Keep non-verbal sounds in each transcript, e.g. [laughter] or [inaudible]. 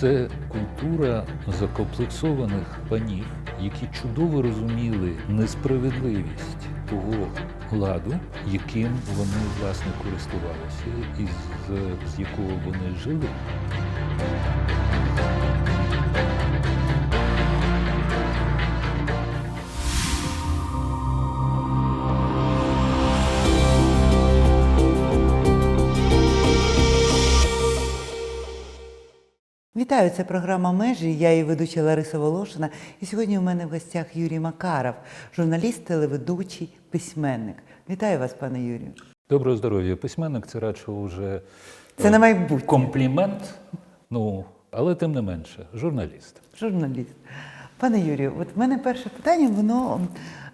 Це культура закомплексованих панів, які чудово розуміли несправедливість того ладу, яким вони власне користувалися, і з якого вони жили. Вітаю, це програма Межі. Я її ведуча Лариса Волошина. І сьогодні у мене в гостях Юрій Макаров, журналіст, телеведучий, письменник. Вітаю вас, пане Юрію. Доброго здоров'я. Письменник це радше вже Це на майбутнє. комплімент. Ну, але тим не менше, журналіст. Журналіст. Пане Юрію, от в мене перше питання, воно,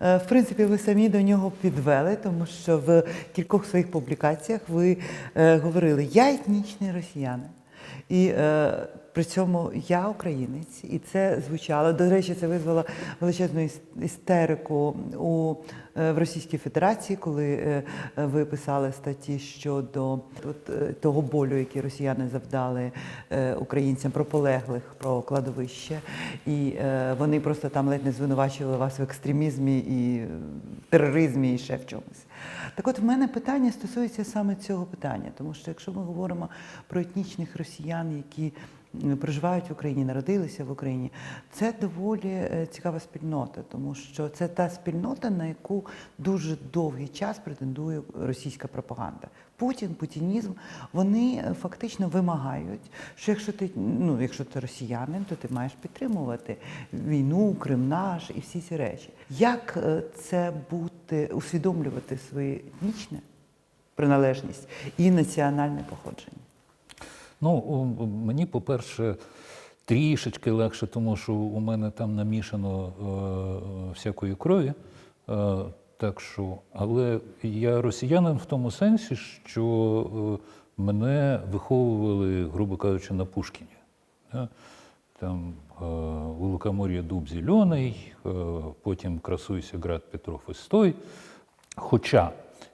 е, в принципі, ви самі до нього підвели, тому що в кількох своїх публікаціях ви е, говорили, я етнічний росіянин. І е, при цьому я українець, і це звучало. До речі, це визвало величезну іс- істерику у е, в Російській Федерації, коли е, ви писали статті щодо от, е, того болю, який росіяни завдали українцям про полеглих, про кладовище. І вони просто там ледь не звинувачували вас в екстремізмі і тероризмі і ще в чомусь. Так от в мене питання стосується саме цього питання, тому що якщо ми говоримо про етнічних росіян, які проживають в Україні, народилися в Україні, це доволі е, цікава спільнота, тому що це та спільнота, на яку дуже довгий час претендує російська пропаганда. Путін, путінізм, вони е, фактично вимагають, що якщо ти ну, якщо ти росіянин, то ти маєш підтримувати війну, Крим наш і всі ці речі. Як е, це бути, усвідомлювати своє етнічне приналежність і національне походження? Ну, мені, по-перше, трішечки легше, тому що у мене там намішано е, всякої крові. Е, так що, але я росіянин в тому сенсі, що е, мене виховували, грубо кажучи, на Пушкіні. Да? Там е, у Лукомор'я дуб зелений, е, потім красуйся град Петров і стой. Хоча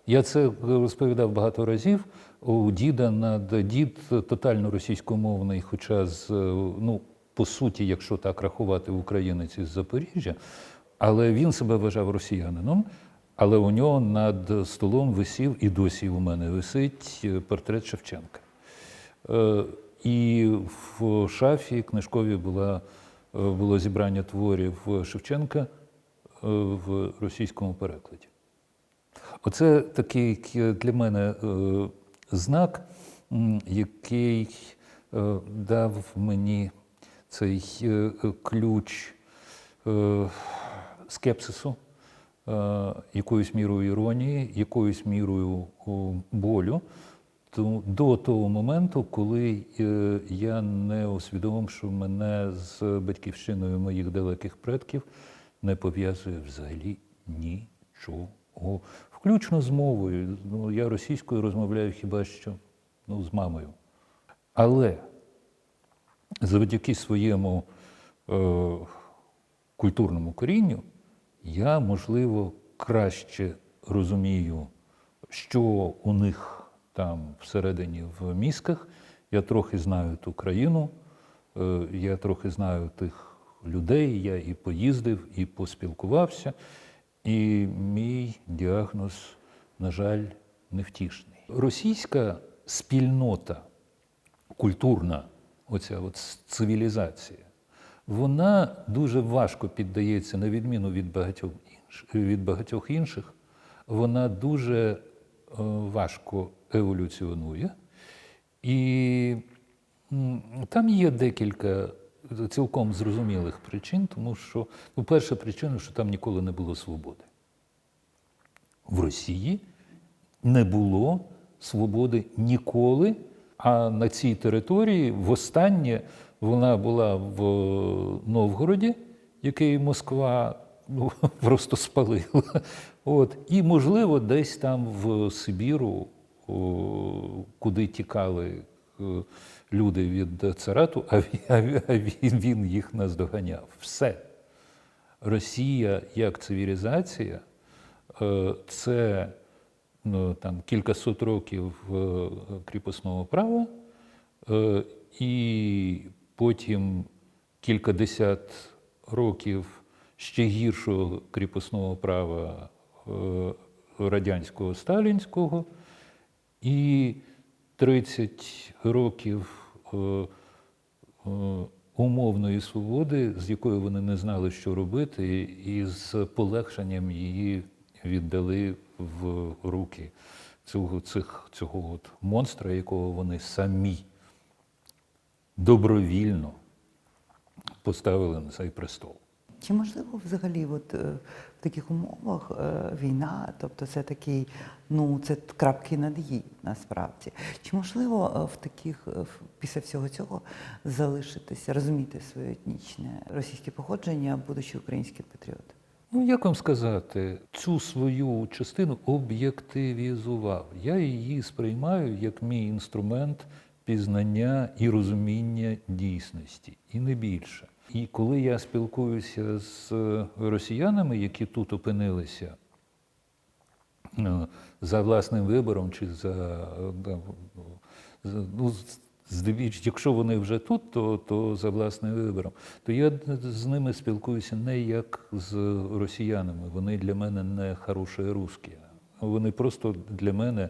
я це розповідав багато разів. У діда над дід тотально російськомовний, хоча з е, ну по суті, якщо так рахувати українець із Запоріжжя, але він себе вважав росіянином. Але у нього над столом висів і досі у мене висить е, портрет Шевченка. Е, І в шафі книжкові була, було зібрання творів Шевченка в російському перекладі. Оце такий для мене знак, який е, дав мені цей е, ключ е, скепсису, якоюсь мірою іронії, якоюсь мірою болю. До того моменту, коли я не усвідомив, що мене з батьківщиною моїх далеких предків не пов'язує взагалі нічого. Включно з мовою. Ну, я російською розмовляю хіба що ну, з мамою. Але завдяки своєму е, культурному корінню я, можливо, краще розумію, що у них там всередині в мізках. Я трохи знаю ту країну, е, я трохи знаю тих людей, я і поїздив, і поспілкувався. І мій діагноз, на жаль, невтішний. Російська спільнота культурна, оця от цивілізація, вона дуже важко піддається, на відміну від багатьох інших, від багатьох інших, вона дуже е, важко еволюціонує. І там є декілька цілком зрозумілих причин, тому що, ну, перша причина, що там ніколи не було свободи. В Росії не було свободи ніколи, а на цій території востаннє вона була в Новгороді, який Москва ну, [laughs] просто спалила. От. І, можливо, десь там в Сибіру, куди тікали е, люди від царату, а він, він- їх наздоганяв. Все. Росія як цивілізація е, це ну, там, кількасот років е, кріпосного права, е, і потім кількадесят років ще гіршого кріпосного права е, радянського сталінського, і 30 років е, е, умовної свободи, з якою вони не знали, що робити, і з полегшенням її віддали в руки цього, цих, цього от монстра, якого вони самі добровільно поставили на цей престол. Чи можливо взагалі от, е, в таких умовах е, війна, тобто це такий, ну це крапки над «і» насправді. Чи можливо е, в таких після всього цього залишитися, розуміти своє етнічне російське походження, будучи українським патріотом? Ну, як вам сказати, цю свою частину об'єктивізував. Я її сприймаю як мій інструмент пізнання і розуміння дійсності, і не більше. І коли я спілкуюся з е, росіянами, які тут опинилися, е, за власним вибором чи за е, ну, якщо вони вже тут, то, то за власним вибором. То я з ними спілкуюся не як з росіянами. Вони для мене не хороші русські. Вони просто для мене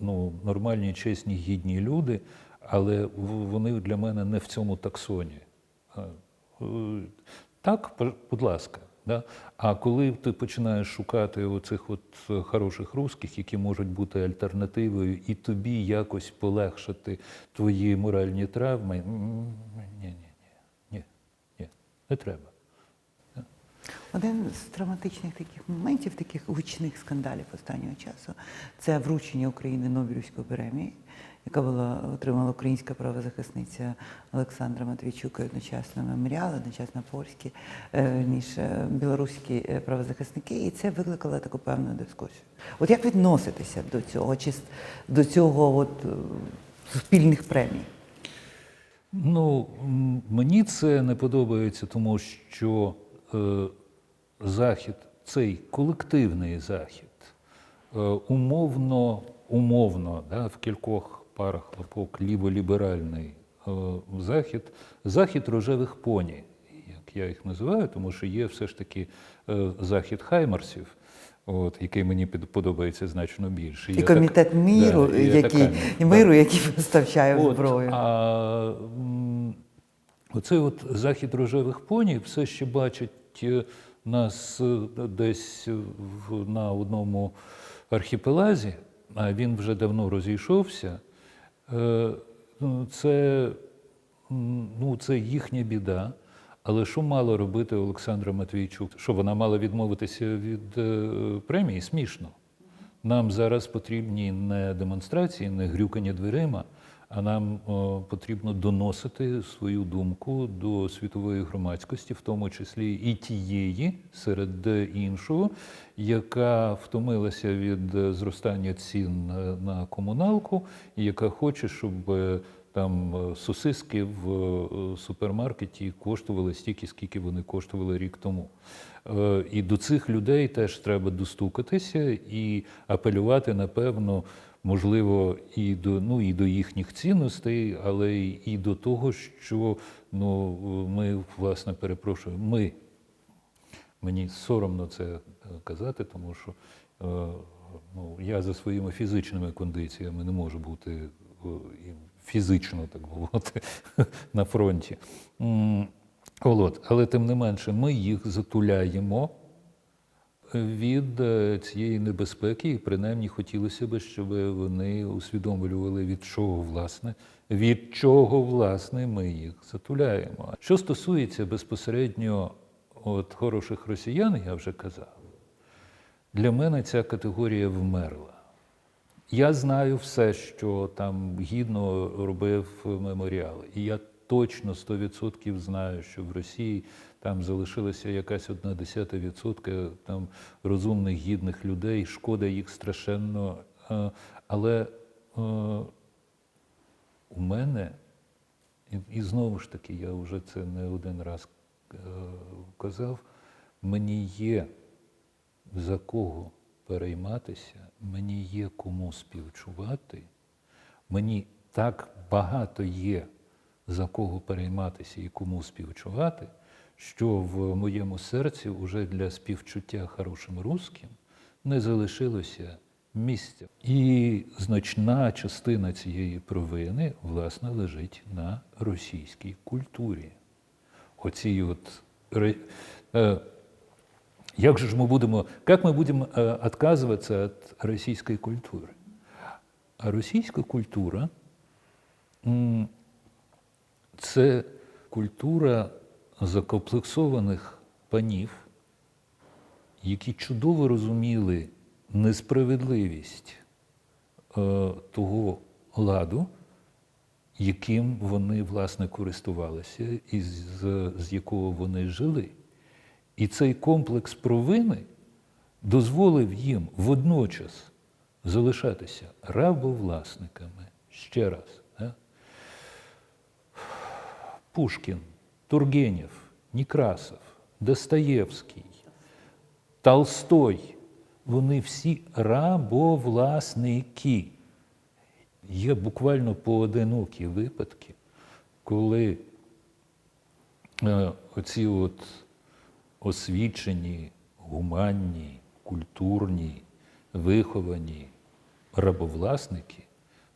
ну, нормальні, чесні, гідні люди, але вони для мене не в цьому таксоні. Е, Так, будь ласка. Да? А коли ти починаєш шукати оцих от е, хороших русських, які можуть бути альтернативою, і тобі якось полегшити твої моральні травми, ні, ні, ні, ні, не треба. Один з травматичних таких моментів, таких гучних скандалів останнього часу, це вручення України Нобелівської премії, яка була отримала українська правозахисниця Олександра Матвійчука, одночасно меморіал, одночасно польські, е, ніж білоруські е, правозахисники, і це викликало таку певну дискусію. От як відноситися до цього, чи до цього от, е, суспільних премій? Ну, мені це не подобається, тому що е, захід, цей колективний захід, е, умовно, умовно, да, в кількох парах лапок ліволіберальний е, захід, захід рожевих поні, як я їх називаю, тому що є все ж таки е, захід хаймарсів. От, який мені подобається значно більше. І так- комітет міру, да, який, і миру, який поставляє От, зброю. А оцей от захід рожевих поні все ще бачить е, нас десь на одному архіпелазі, а він вже давно розійшовся. Е, ну, Це, ну, це їхня біда. Але що мала робити Олександра Матвійчук? Що вона мала відмовитися від е, премії? Смішно. Нам зараз потрібні не демонстрації, не грюкання дверима, а нам потрібно доносити свою думку до світової громадськості, в тому числі і тієї, серед іншого, яка втомилася від е, зростання цін е, на комуналку, і яка хоче, щоб е, там е, сосиски в е, супермаркеті коштували стільки, скільки вони коштували рік тому. Е, І до цих людей теж треба достукатися і апелювати, напевно, можливо, і до, ну, і до їхніх цінностей, але і до того, що ну, ми, власне, перепрошую, ми, мені соромно це е, казати, тому що е, ну, я за своїми фізичними кондиціями не можу бути е, фізично, так мовити, [laughs] на фронті. Але тим не менше, ми їх затуляємо від е, цієї небезпеки, і принаймні хотілося б, щоб вони усвідомлювали, від чого власне, від чого власне ми їх затуляємо. Що стосується безпосередньо от, хороших росіян, я вже казав, для мене ця категорія вмерла. Я знаю все, що там гідно робив меморіал. І я точно 100% знаю, що в Росії там залишилася якась одна десята відсотка там розумних, гідних людей. Шкода їх страшенно. Але е, у мене, і, і знову ж таки, я вже це не один раз е, казав, мені є за кого перейматися, мені є кому співчувати, мені так багато є за кого перейматися і кому співчувати, що в моєму серці уже для співчуття хорошим русським не залишилося місця. І значна частина цієї провини, власне, лежить на російській культурі. Оці от ре- е, як же ж мы будем, как мы будем э, отказываться от российской культуры? А російська культура м, це культура закомплексованих панів, які чудово розуміли несправедливість е, того ладу, яким вони власне користувалися і з, з якого вони жили. І цей комплекс провини дозволив їм водночас залишатися рабовласниками. Ще раз. Пушкін, Тургенєв, Некрасов, Достоєвський, Толстой вони всі рабовласники. Є буквально поодинокі випадки, коли е, оці от освічені, гуманні, культурні, виховані рабовласники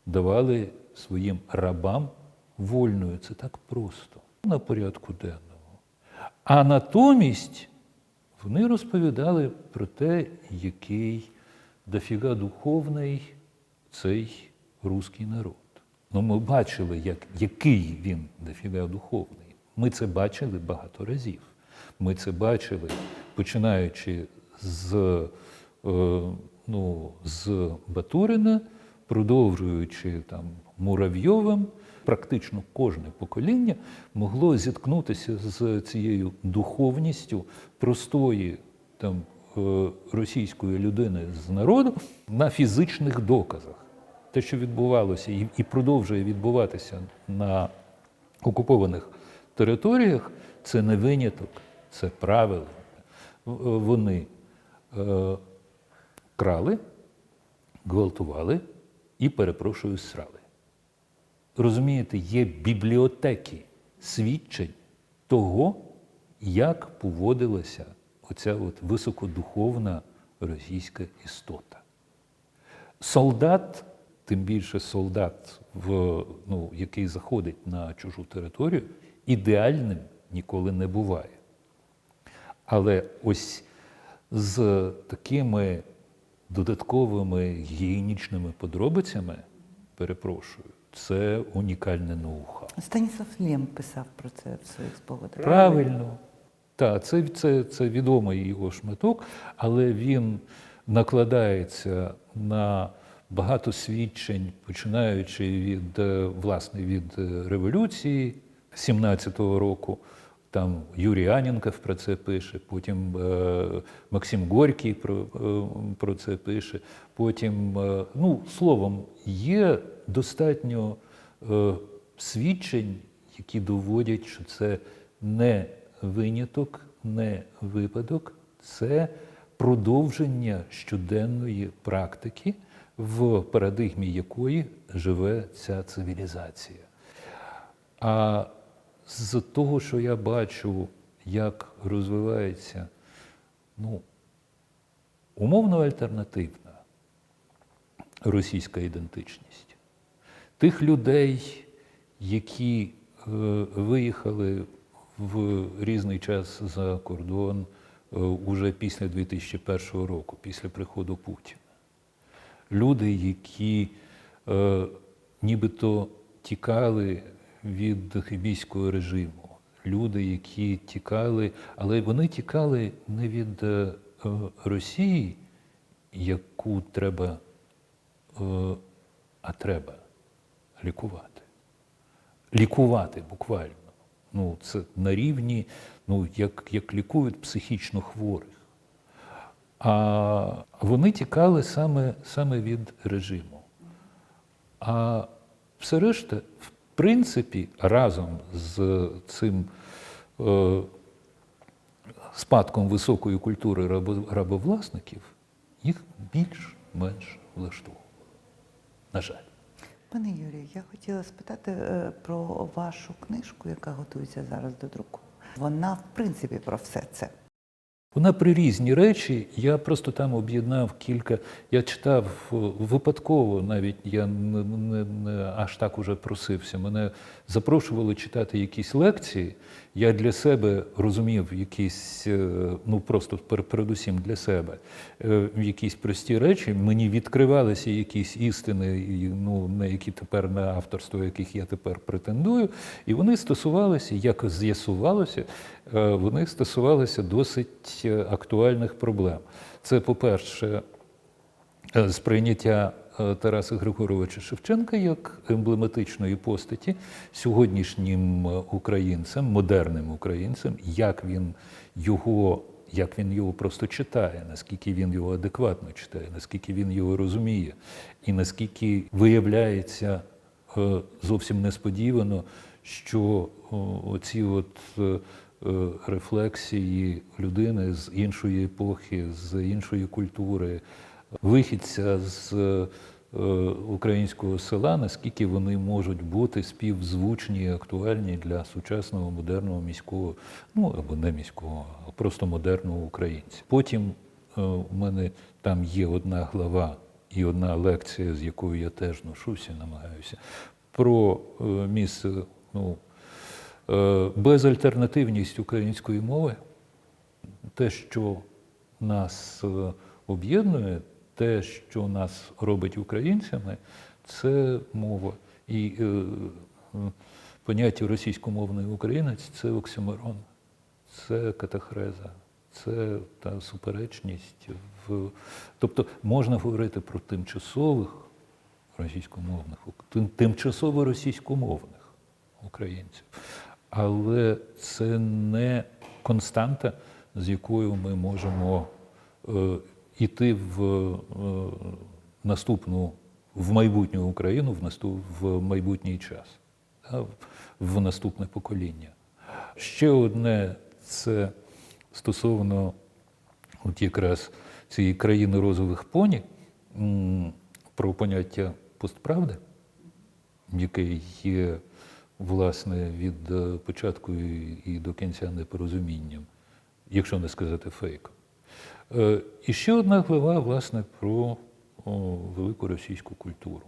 давали своїм рабам вольною. Це так просто на порядку денному. А натомість вони розповідали про те, який дофіга духовний цей руський народ. Ну, ми бачили, як, який він дофіга духовний. Ми це бачили багато разів. Ми це бачили, починаючи з, е, ну, з Батурина, продовжуючи там Муравйовим, практично кожне покоління могло зіткнутися з цією духовністю простої там, е, російської людини з народу на фізичних доказах. Те, що відбувалося і, продовжує відбуватися на окупованих територіях, це не виняток, це правило. Вони е, крали, гвалтували і, перепрошую, срали. Розумієте, є бібліотеки свідчень того, як поводилася оця от високодуховна російська істота. Солдат, тим більше солдат, в, ну, який заходить на чужу територію, ідеальним ніколи не буває. Але ось з такими додатковими гігієнічними подробицями, перепрошую, це унікальне ноу-хау. Станіслав Лєм писав про це в своїх спогадах. Правильно. Так, це, це, це відомий його шматок, але він накладається на багато свідчень, починаючи від е, власне від е, революції 17-го року. Там Юрій Анінков про це пише, потім е, Максим Горький про, е, про це пише. Потім, е, ну, словом, є достатньо е, свідчень, які доводять, що це не виняток, не випадок, це продовження щоденної практики, в парадигмі якої живе ця цивілізація. А з того, що я бачу, як розвивається ну, умовно альтернативна російська ідентичність, тих людей, які е, виїхали в різний час за кордон е, уже після 2001 року, після приходу Путіна. Люди, які е, нібито тікали від хибійського режиму, люди, які тікали, але вони тікали не від е, Росії, яку треба, е, а треба лікувати. Лікувати буквально. Ну, це на рівні, ну, як, як лікують психічно хворих. А вони тікали саме, саме від режиму. А все решта, в принципі, разом з цим е, спадком високої культури рабовласників, їх більш-менш влаштовувало. На жаль. Пане Юрію, я хотіла спитати е, про вашу книжку, яка готується зараз до друку. Вона, в принципі, про все це. Вона при різні речі. Я просто там об'єднав кілька. Я читав е, випадково, навіть я не, не, не аж так уже просився. Мене запрошували читати якісь лекції. Я для себе розумів якісь, е, ну просто передусім для себе, е, якісь прості речі. Мені відкривалися якісь істини, ну, на які тепер на авторство, яких я тепер претендую. І вони стосувалися, як з'ясувалося, вони стосувалися досить е, актуальних проблем. Це, по-перше, е, сприйняття е, Тараса Григоровича Шевченка як емблематичної постаті сьогоднішнім е, українцем, модерним українцем, як він його. Як він його просто читає, наскільки він його адекватно читає, наскільки він його розуміє, і наскільки виявляється зовсім несподівано, що оці от рефлексії людини з іншої епохи, з іншої культури, вихідця з е, українського села, наскільки вони можуть бути співзвучні і актуальні для сучасного модерного міського, ну або не міського, а просто модерного українця. Потім е, у мене там є одна глава і одна лекція, з якою я теж ношуся, намагаюся, про е, місце ну, е, безальтернативність української мови те, що нас е, об'єднує, те, що нас робить українцями, це мова. І е, е, поняття російськомовний українець це оксимирон, це катахреза, це та суперечність. В... Тобто можна говорити про тимчасових російськомовних, тимчасово російськомовних українців. Але це не константа, з якою ми можемо е, іти в е, наступну, в майбутню Україну, в, наступ, в майбутній час, в наступне покоління. Ще одне це стосовно от якраз цієї країни розових поні, про поняття постправди, яке є, власне, від е, початку і до кінця непорозумінням, якщо не сказати фейком. Е, І ще одна глава, власне, про велику російську культуру,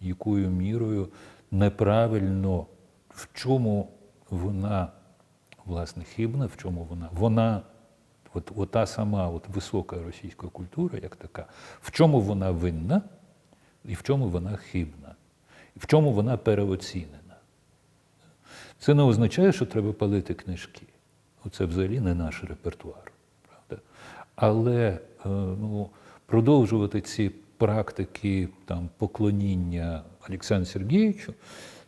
якою мірою неправильно, в чому вона, власне, хибна, в чому вона. Вона, от, от та сама от висока російська культура, як така, в чому вона винна і в чому вона хибна, в чому вона переоцінена. Це не означає, що треба палити книжки. Це взагалі не наш репертуар. Правда? Але е, ну, продовжувати ці практики там, поклоніння Олександру Сергійовичу,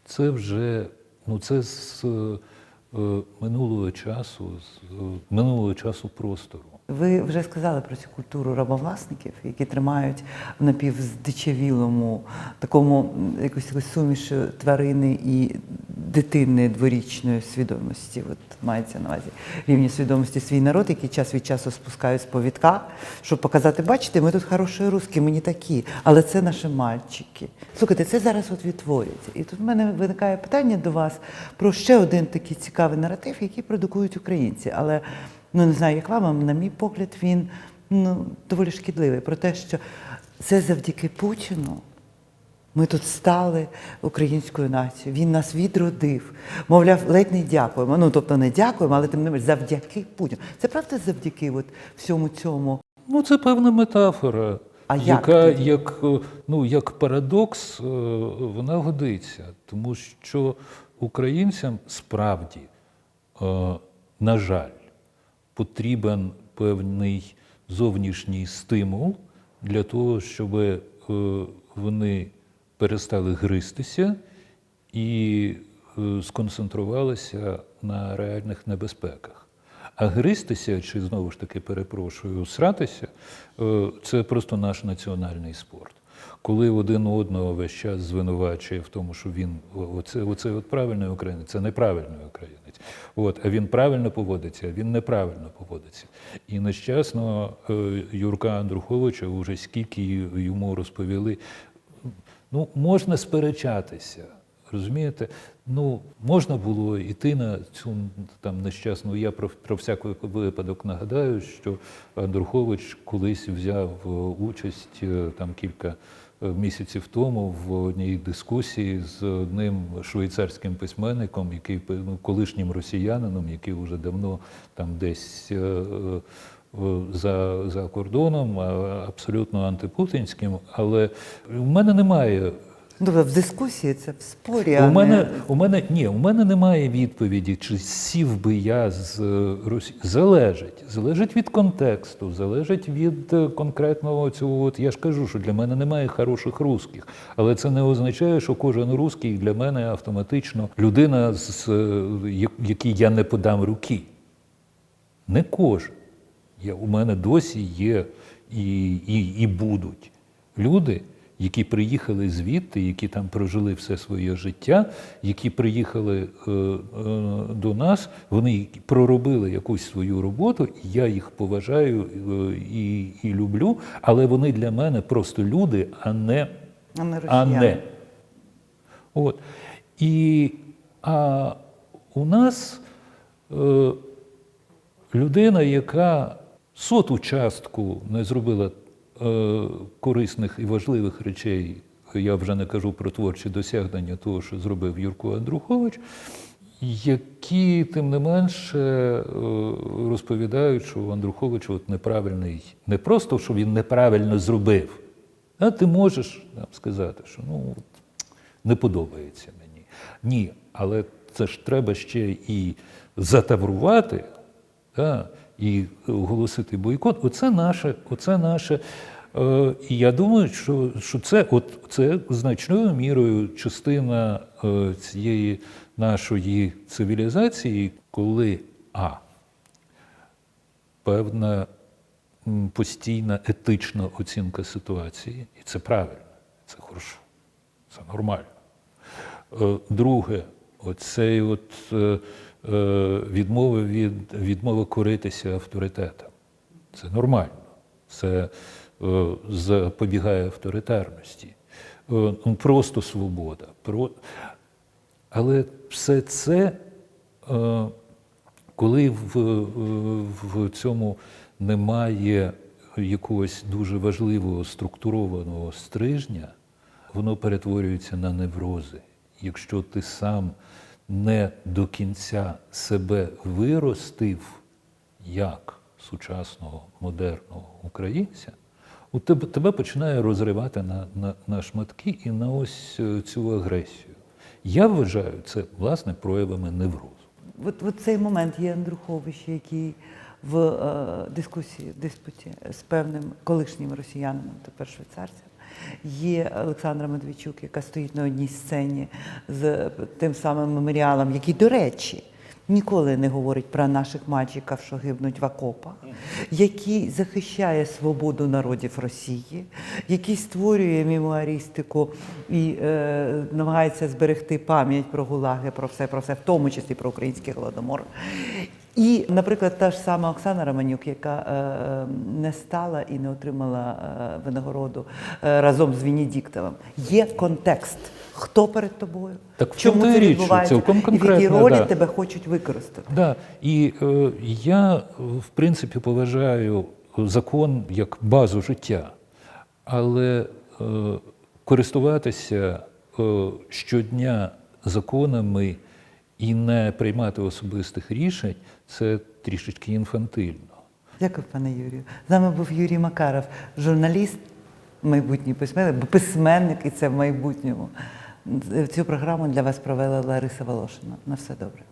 це вже ну, це з е, минулого часу, з минулого часу простору. Ви вже сказали про цю культуру рабовласників, які тримають в напівздичавілому такому якусь суміші тварини і дитини дворічної свідомості. От мається на увазі рівні свідомості свій народ, який час від часу спускають з повідка, щоб показати, бачите, ми тут хороші русські, ми не такі, але це наші мальчики. Слухайте, це зараз от відтворюється. І тут в мене виникає питання до вас про ще один такий цікавий наратив, який продукують українці. Але ну не знаю, як вам, а на мій погляд, він ну, доволі шкідливий. Про те, що це завдяки Путіну. Ми тут стали українською нацією. Він нас відродив. Мовляв, ледь не дякуємо. Ну тобто не дякуємо, але тим не менш завдяки Путіну. Це правда завдяки от всьому цьому. Ну, це певна метафора, А яка як, ну, як парадокс, е, вона годиться, тому що українцям справді, е, на жаль, потрібен певний зовнішній стимул для того, щоб е, вони перестали гристися і е, сконцентрувалися на реальних небезпеках. А гристися, чи знову ж таки перепрошую, сратися е, це просто наш національний спорт. Коли один одного весь час звинувачує в тому, що він оце, оце от правильний українець, це неправильний українець. От, а він правильно поводиться, а він неправильно поводиться. І нещасно е, Юрка Андруховича, уже скільки йому розповіли, Ну, можна сперечатися, розумієте? Ну, можна було йти на цю там нещасну. Я про, про всякий випадок нагадаю, що Андрухович колись взяв е, участь е, там кілька е, місяців тому в одній дискусії з одним швейцарським письменником, який ну, колишнім росіянином, який вже давно там десь. За, за кордоном, а, абсолютно антипутінським, але в мене немає. Тобто в дискусії це в спорі. У не- мене, у мене ні, у мене немає відповіді, чи сів би я з е, Росії. Залежить. Залежить від контексту, залежить від е, конкретного цього. От я ж кажу, що для мене немає хороших русських. Але це не означає, що кожен русський для мене автоматично людина, з е, якій я не подам руки. Не кожен. Я, у мене досі є і, і, і будуть люди, які приїхали звідти, які там прожили все своє життя, які приїхали е, е, до нас, вони проробили якусь свою роботу, я їх поважаю е, і, і люблю, але вони для мене просто люди, а не А не а не. От. І а у нас е, людина, яка соту частку не зробила е, корисних і важливих речей, я вже не кажу про творчі досягнення того, що зробив Юрко Андрухович, які, тим не менше, е, розповідають, що Андрухович от неправильний, не просто, що він неправильно зробив, а ти можеш там, сказати, що ну, от, не подобається мені. Ні, але це ж треба ще і затаврувати, та, і оголосити бойкот. Оце наше, оце наше. Е, і я думаю, що, що це, от, це значною мірою частина е, цієї нашої цивілізації, коли а певна постійна етична оцінка ситуації, і це правильно, це хорошо, це нормально. Е, Друге, оцей от е, е, від відмова коритися авторитетам. Це нормально. Це е, запобігає авторитарності. Е, ну, просто свобода. Але все це, коли в, в цьому немає якогось дуже важливого структурованого стрижня, воно перетворюється на неврози. Якщо ти сам не до кінця себе виростив як сучасного модерного українця, у тебе, тебе починає розривати на, на, на шматки і на ось е, цю агресію. Я вважаю це власне проявами неврозу. От, от цей момент є Андрухович, який в е, дискусії, диспуті з певним колишнім росіянином, тепер швейцарцем. Є Олександра Медведчук, яка стоїть на одній сцені з тим самим меморіалом, який, до речі, ніколи не говорить про наших мальчиків, що гибнуть в окопах, який захищає свободу народів Росії, який створює мемуаристику і е, намагається зберегти пам'ять про гулаги, про все, про все, в тому числі про український голодомор. І, наприклад, та ж сама Оксана Романюк, яка е, не стала і не отримала е, винагороду е, разом з Венедіктовим. Є контекст. Хто перед тобою? Так в Чому це річ, цілком і в якій ролі да. тебе хочуть використати? Да. І е, я, е, в принципі, поважаю закон як базу життя, але е, користуватися е, щодня законами і не приймати особистих рішень це трішечки інфантильно. Дякую, пане Юрію. З нами був Юрій Макаров, журналіст, майбутній письменник, письменник, і це в майбутньому. Цю програму для вас провела Лариса Волошина. На все добре.